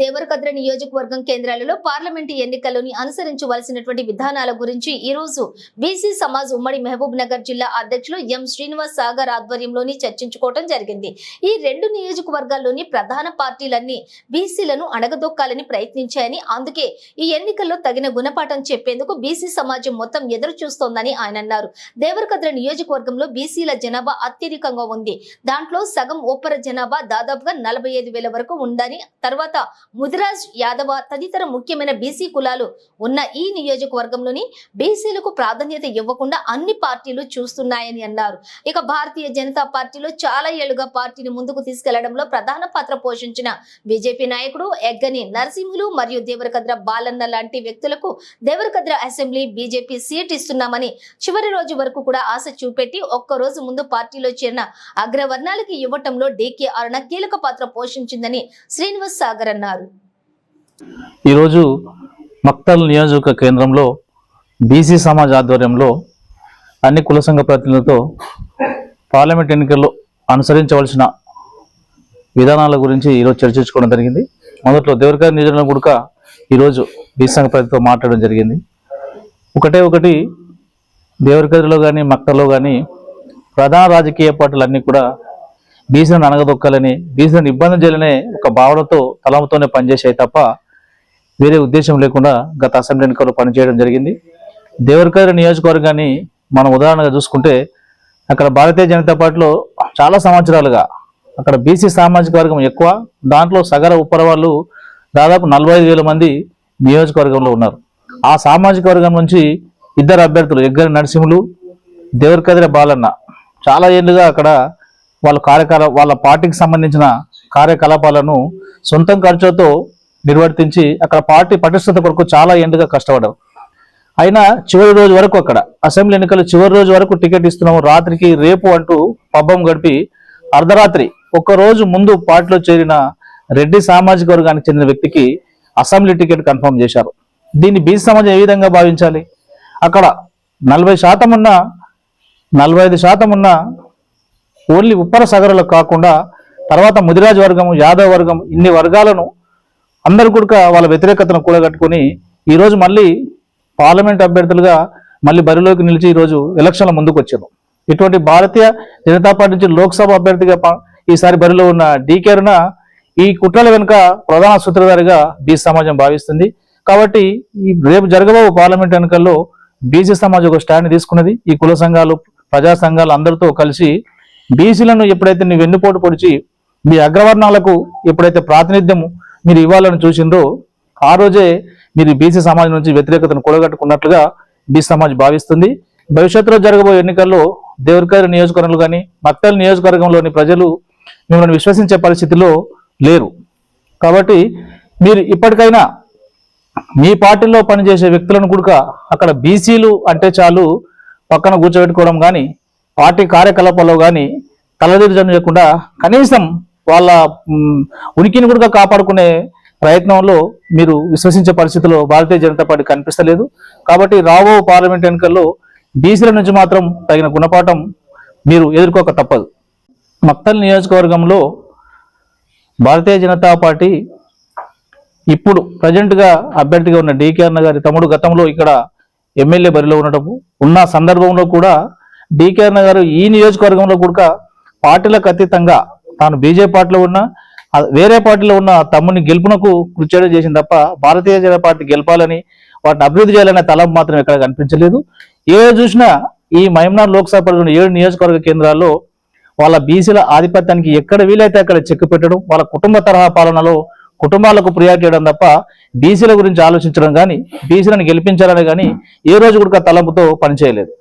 దేవరకద్ర నియోజకవర్గం కేంద్రాలలో పార్లమెంటు ఎన్నికల్లోని అనుసరించవలసినటువంటి విధానాల గురించి ఈ రోజు బీసీ సమాజ్ ఉమ్మడి మహబూబ్ నగర్ జిల్లా అధ్యక్షులు ఎం శ్రీనివాస్ సాగర్ ఆధ్వర్యంలోని చర్చించుకోవడం జరిగింది. ఈ రెండు నియోజకవర్గాల్లోని ప్రధాన పార్టీలన్నీ బీసీలను అణగదొక్కాలని ప్రయత్నించాయని అందుకే ఈ ఎన్నికల్లో తగిన గుణపాఠం చెప్పేందుకు బీసీ సమాజం మొత్తం ఎదురు చూస్తోందని ఆయన అన్నారు. దేవరకద్ర నియోజకవర్గంలో బీసీల జనాభా అత్యధికంగా ఉంది. దాంట్లో సగం ఓపర జనాభా దాదాపుగా నలభై ఐదు వేల వరకు ఉందని తర్వాత ముదిరాజ్ యాదవ తదితర ముఖ్యమైన బీసీ కులాలు ఉన్న ఈ నియోజకవర్గంలోని బీసీలకు ప్రాధాన్యత ఇవ్వకుండా అన్ని పార్టీలు చూస్తున్నాయని అన్నారు. ఇక భారతీయ జనతా పార్టీలో చాలా ఏళ్ళుగా పార్టీని ముందుకు తీసుకెళ్ళడంలో ప్రధాన పాత్ర పోషించిన బీజేపీ నాయకుడు ఎగ్గని నరసింహులు మరియు దేవరకద్ర బాలన్న లాంటి వ్యక్తులకు దేవరకద్ర అసెంబ్లీ బీజేపీ సీట్ ఇస్తున్నామని చివరి రోజు వరకు కూడా ఆశ చూపెట్టి ఒక్క రోజు ముందు పార్టీలో చేరిన అగ్రవర్ణాలకి ఇవ్వటంలో డీకే అరుణ కీలక పాత్ర పోషించిందని శ్రీనివాస్ సాగర్ అన్నారు. ఈరోజు మక్తల్ నియోజక కేంద్రంలో బీసీ సమాజ్ ఆధ్వర్యంలో అన్ని కుల సంఘ ప్రతినిధులతో పార్లమెంట్ ఎన్నికల్లో అనుసరించవలసిన విధానాల గురించి ఈరోజు చర్చించుకోవడం జరిగింది. మొదట్లో దేవరకాయ నియోజకవర్గం కూడక ఈరోజు బీసీ సంఘ ప్రతితో మాట్లాడడం జరిగింది. ఒకటే ఒకటి దేవరకదిలో కానీ మక్తల్లో కానీ ప్రధాన రాజకీయ పార్టీలు అన్నీ కూడా బీసీలను అనగదొక్కాలని బీసీలను ఇబ్బంది చేయాలనే ఒక భావనతో తలంతోనే పనిచేసాయి తప్ప వేరే ఉద్దేశం లేకుండా గత అసెంబ్లీ ఎన్నికల్లో పనిచేయడం జరిగింది. దేవరకద్ర నియోజకవర్గాన్ని మనం ఉదాహరణగా చూసుకుంటే అక్కడ భారతీయ జనతా పార్టీలో చాలా సంవత్సరాలుగా అక్కడ బీసీ సామాజిక వర్గం ఎక్కువ దాంట్లో సగర ఉప్పర వాళ్ళు దాదాపు నలభై ఐదు మంది నియోజకవర్గంలో ఉన్నారు. ఆ సామాజిక వర్గం నుంచి ఇద్దరు అభ్యర్థులు ఎగ్గరి నరసింహులు దేవరకద్ర బాలన్న. చాలా ఏళ్ళుగా అక్కడ వాళ్ళ కార్యకలా వాళ్ళ పార్టీకి సంబంధించిన కార్యకలాపాలను సొంతం ఖర్చుతో నిర్వర్తించి అక్కడ పార్టీ పటిష్టత కొరకు చాలా ఎండుగా కష్టపడ్డారు అయినా చివరి రోజు వరకు అక్కడ అసెంబ్లీ ఎన్నికలు చివరి రోజు వరకు టికెట్ ఇస్తున్నాము రాత్రికి రేపు అంటూ పబ్బం గడిపి అర్ధరాత్రి ఒక్క రోజు ముందు పార్టీలో చేరిన రెడ్డి సామాజిక వర్గానికి చెందిన వ్యక్తికి అసెంబ్లీ టికెట్ కన్ఫర్మ్ చేశారు. దీన్ని బీసీ సమాజం ఏ విధంగా భావించాలి? అక్కడ నలభై శాతం ఉన్న నలభై ఐదు శాతం ఉన్న ఓన్లీ ఉప్పర సగరులకు కాకుండా తర్వాత ముదిరాజ్ వర్గం యాదవ్ వర్గం ఇన్ని వర్గాలను అందరు కూడా వాళ్ళ వ్యతిరేకతను కూడగట్టుకొని ఈరోజు మళ్ళీ పార్లమెంట్ అభ్యర్థులుగా మళ్ళీ బరిలోకి నిలిచి ఈరోజు ఎలక్షన్ల ముందుకు వచ్చారు. ఇటువంటి భారతీయ జనతా పార్టీ నుంచి లోక్సభ అభ్యర్థిగా ఈసారి బరిలో ఉన్న డీకేరున ఈ కుట్రల వెనుక ప్రధాన సూత్రధారిగా బీసీ సమాజం భావిస్తుంది. కాబట్టి ఈ రేపు జరగబో పార్లమెంట్ ఎన్నికల్లో బీసీ సమాజం ఒక స్టాండ్ తీసుకున్నది. ఈ కుల సంఘాలు ప్రజా సంఘాలు అందరితో కలిసి బీసీలను ఎప్పుడైతే నువ్వు వెన్నుపోటు పొడిచి మీ అగ్రవర్ణాలకు ఎప్పుడైతే ప్రాతినిధ్యం మీరు ఇవ్వాలని చూసిందో ఆ రోజే మీరు బీసీ సమాజం నుంచి వ్యతిరేకతను కూడగట్టుకున్నట్లుగా బీసీ సమాజ్ భావిస్తుంది. భవిష్యత్తులో జరగబోయే ఎన్నికల్లో దేవరికాయ నియోజకవర్గంలో కానీ మక్తల్ నియోజకవర్గంలోని ప్రజలు మిమ్మల్ని విశ్వసించే పరిస్థితిలో లేరు. కాబట్టి మీరు ఇప్పటికైనా మీ పార్టీలో పనిచేసే వ్యక్తులను కూడా అక్కడ బీసీలు అంటే చాలు పక్కన కూర్చోబెట్టుకోవడం కానీ పార్టీ కార్యకలాపాల్లో కానీ తలదిరిజం చేయకుండా కనీసం వాళ్ళ ఉనికిని కూడా కాపాడుకునే ప్రయత్నంలో మీరు విశ్వసించే పరిస్థితిలో భారతీయ జనతా పార్టీ కనిపిస్తలేదు. కాబట్టి రాబో పార్లమెంట్ ఎన్నికల్లో బీసీల నుంచి మాత్రం తగిన గుణపాఠం మీరు ఎదుర్కోక తప్పదు. మక్తల్ నియోజకవర్గంలో భారతీయ జనతా పార్టీ ఇప్పుడు ప్రజెంట్గా అభ్యర్థిగా ఉన్న డికే అన్న గారి తమ్ముడు గతంలో ఇక్కడ ఎమ్మెల్యే బరిలో ఉండటము ఉన్న సందర్భంలో కూడా డికే అన్న గారు ఈ నియోజకవర్గంలో కూడా పార్టీలకు అతీతంగా తాను బీజేపీ పార్టీలో ఉన్న వేరే పార్టీలో ఉన్న తమ్ముని గెలుపునకు కృషి చేయడం చేసింది తప్ప భారతీయ జనతా పార్టీ గెలపాలని వాటిని అభివృద్ధి చేయాలనే తలం మాత్రం ఎక్కడ కనిపించలేదు. ఏ చూసినా ఈ మహమ్నార్ లోక్సభ పరిధిలోని ఏడు నియోజకవర్గ కేంద్రాల్లో వాళ్ళ బీసీల ఆధిపత్యానికి ఎక్కడ వీలైతే అక్కడ చెక్కు పెట్టడం వాళ్ళ కుటుంబ తరహా పాలనలో కుటుంబాలకు ప్రియారిటీ ఇవ్వడం తప్ప బీసీల గురించి ఆలోచించడం కానీ బీసీలను గెలిపించాలని కానీ ఏ రోజు కూడా తలంపుతో పనిచేయలేదు.